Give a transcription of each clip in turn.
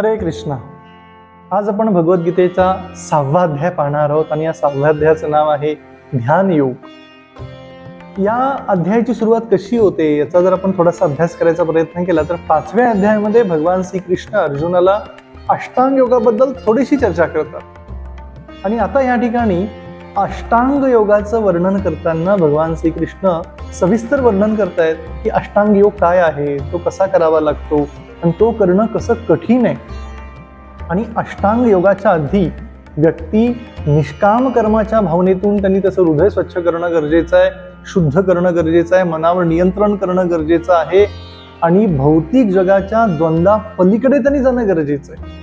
हरे कृष्णा. आज आपण भगवद्गीतेचा सहावा अध्याय पाहणार आहोत आणि या सहाव्या अध्यायाचं नाव आहे ध्यान योग. या अध्यायाची सुरुवात कशी होते याचा जर आपण थोडासा अभ्यास करायचा प्रयत्न केला तर पाचव्या अध्यायामध्ये भगवान श्रीकृष्ण अर्जुनाला अष्टांग योगाबद्दल थोडीशी चर्चा करतात. आणि आता या ठिकाणी अष्टांग योगाचं वर्णन करताना भगवान श्रीकृष्ण सविस्तर वर्णन करतायत की अष्टांग योग काय आहे तो कसा करावा लागतो आणि तो करणं कसं कठीण आहे? आणि अष्टांग योगाच्या आधी व्यक्ती निष्काम कर्माच्या भावनेतून त्यांनी त्याचं हृदय स्वच्छ करणं गरजेचं आहे शुद्ध करणं गरजेचं आहे मनावर नियंत्रण करणं गरजेचं आहे आणि भौतिक जगाच्या द्वंद्वा पलीकडे त्यांनी जाणं गरजेचं आहे.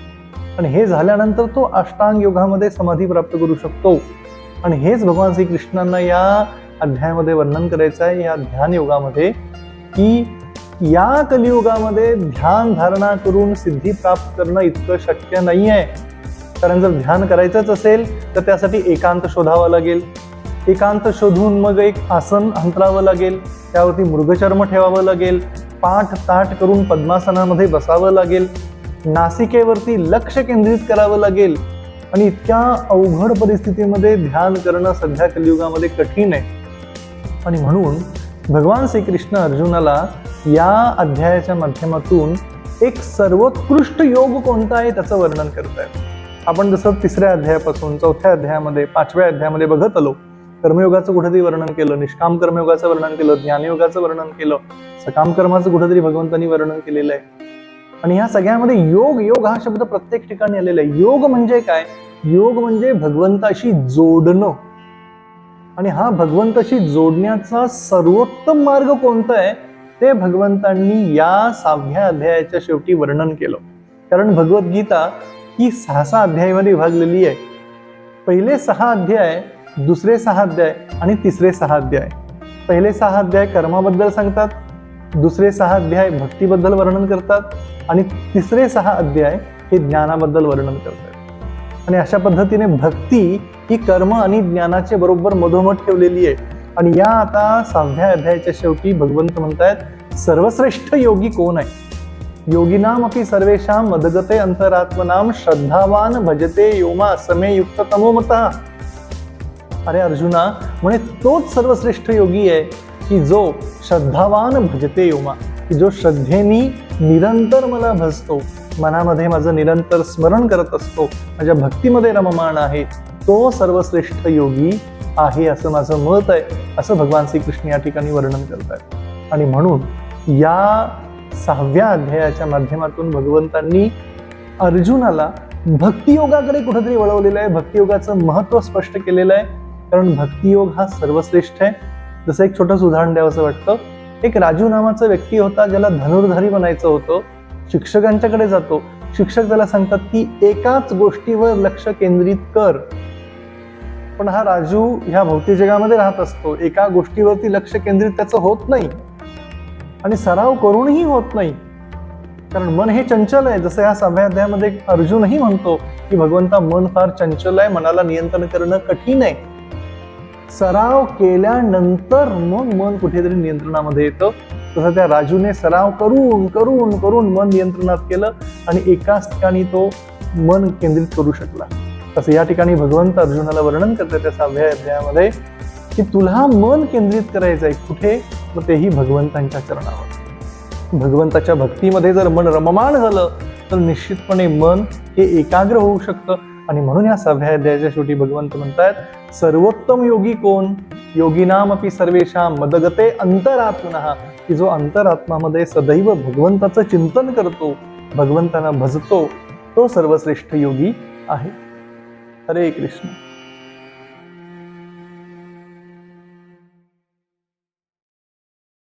आणि हे झाल्यानंतर तो अष्टांग योगामध्ये समाधी प्राप्त करू शकतो. आणि हेच भगवान श्रीकृष्णांना या अध्यायामध्ये वर्णन करायचं आहे या ध्यान योगामध्ये की या कलियुगामध्ये ध्यान धारणा करून सिद्धी प्राप्त करणं इतकं शक्य नाही आहे कारण जर ध्यान करायचंच असेल तर त्यासाठी एकांत शोधावं लागेल. एकांत शोधून मग एक आसन अंतरावं लागेल. त्यावरती मृगचर्म ठेवावं लागेल. पाठ ताठ करून पद्मासनामध्ये बसावं लागेल. नासिकेवरती लक्ष केंद्रित करावं लागेल. आणि इतक्या अवघड परिस्थितीमध्ये ध्यान करणं सध्या कलियुगामध्ये कठीण आहे. आणि म्हणून भगवान श्रीकृष्ण अर्जुनाला या अध्यायाच्या माध्यमातून एक सर्वोत्कृष्ट योग कोणता आहे त्याचं वर्णन करतायत. आपण जसं तिसऱ्या अध्यायापासून चौथ्या अध्यायामध्ये पाचव्या अध्यायामध्ये बघत आलो कर्मयोगाचं कुठेतरी वर्णन केलं निष्काम कर्मयोगाचं वर्णन केलं ज्ञानयोगाचं वर्णन केलं सकाम कर्माचं कुठेतरी भगवंतांनी वर्णन केलेलं आहे. आणि ह्या सगळ्यामध्ये योग योग हा शब्द प्रत्येक ठिकाणी आलेला आहे. योग म्हणजे काय? योग म्हणजे भगवंताशी जोडणं. आणि हा भगवंताशी जोडण्याचा सर्वोत्तम मार्ग कोणता आहे? ते भगवंतांनी या सहाव्या अध्यायाच्या शेवटी वर्णन केलं. कारण भगवद्गीता ही सहा सहा अध्यायामध्ये विभागलेली आहे. पहिले सहा अध्याय दुसरे सहा अध्याय आणि तिसरे सहा अध्याय. पहिले सहा अध्याय कर्माबद्दल सांगतात दुसरे सहा अध्याय भक्तीबद्दल वर्णन करतात आणि तिसरे सहा अध्याय हे ज्ञानाबद्दल वर्णन करतात. आणि अशा पद्धतीने भक्ती ही कर्म आणि ज्ञानाचे बरोबर मधोमध ठेवलेली आहे. आणि या आता सहाव्या अध्यायाच्या शेवटी भगवंत म्हणतायत सर्वश्रेष्ठ योगी कोण आहे? योगिनाम अपि सर्वेषां मदगते अंतरात्मनाम श्रद्धावान भजते योमा समे युक्त तमोमत अरे अर्जुना म्हणे तोच सर्वश्रेष्ठ योगी आहे की जो श्रद्धावान भजते योमा की जो श्रद्धेनी निरंतर मला भजतो मनामध्ये माझं निरंतर स्मरण करत असतो माझ्या भक्तीमध्ये रममाण आहे. तो सर्वश्रेष्ठ योगी आहे असं माझं मत आहे असं भगवान श्रीकृष्ण या ठिकाणी वर्णन करत आहेत आणि म्हणून या सहाव्या अध्यायाच्या माध्यमातून भगवंतांनी अर्जुनाला भक्तियोगाकडे कुठेतरी वळवलेलं आहे. भक्तियोगाचं महत्त्व स्पष्ट केलेलं आहे. कारण भक्तियोग हा सर्वश्रेष्ठ आहे. जसं एक छोटंसं उदाहरण द्यावं असं वाटतं. एक राजू नावाचा व्यक्ती होता ज्याला धनुर्धारी बनायचं होतं. शिक्षकांच्याकडे जातो. शिक्षक त्याला सांगतात की एकाच गोष्टीवर लक्ष केंद्रित कर. पण हा राजू ह्या भौतिक जगामध्ये राहत असतो. एका गोष्टीवरती लक्ष केंद्रित त्याचं होत नाही. आणि सराव करूनही होत नाही. कारण मन हे चंचल आहे. जसं या सभ्याध्यायामध्ये अर्जुनही म्हणतो की भगवंता मन फार चंचल आहे. मनाला नियंत्रण करणं कठीण आहे. सराव केल्यानंतर मग मन कुठेतरी नियंत्रणामध्ये येतं. तसं त्या राजूने सराव करून करून करून मन नियंत्रणात केलं आणि एकाच ठिकाणी तो मन केंद्रित करू शकला. तसं या ठिकाणी भगवंत अर्जुनाला वर्णन करते त्या सहाव्या अध्यायामध्ये की तुला मन केंद्रित करायचं आहे कुठे मग तेही भगवंतांच्या चरणावर भगवंताच्या भक्तीमध्ये जर मन रममाण झालं तर निश्चितपणे मन हे एकाग्र होऊ शकतं. आणि म्हणून या सहाव्या अध्यायाच्या शेवटी भगवंत म्हणतायत सर्वोत्तम योगी कोण? योगीनाम अपि सर्वेषां मदगते अंतरात्मना. की जो अंतरात्मामध्ये सदैव भगवंताचं चिंतन करतो भगवंतांना भजतो तो सर्वश्रेष्ठ योगी आहे. हरे कृष्ण.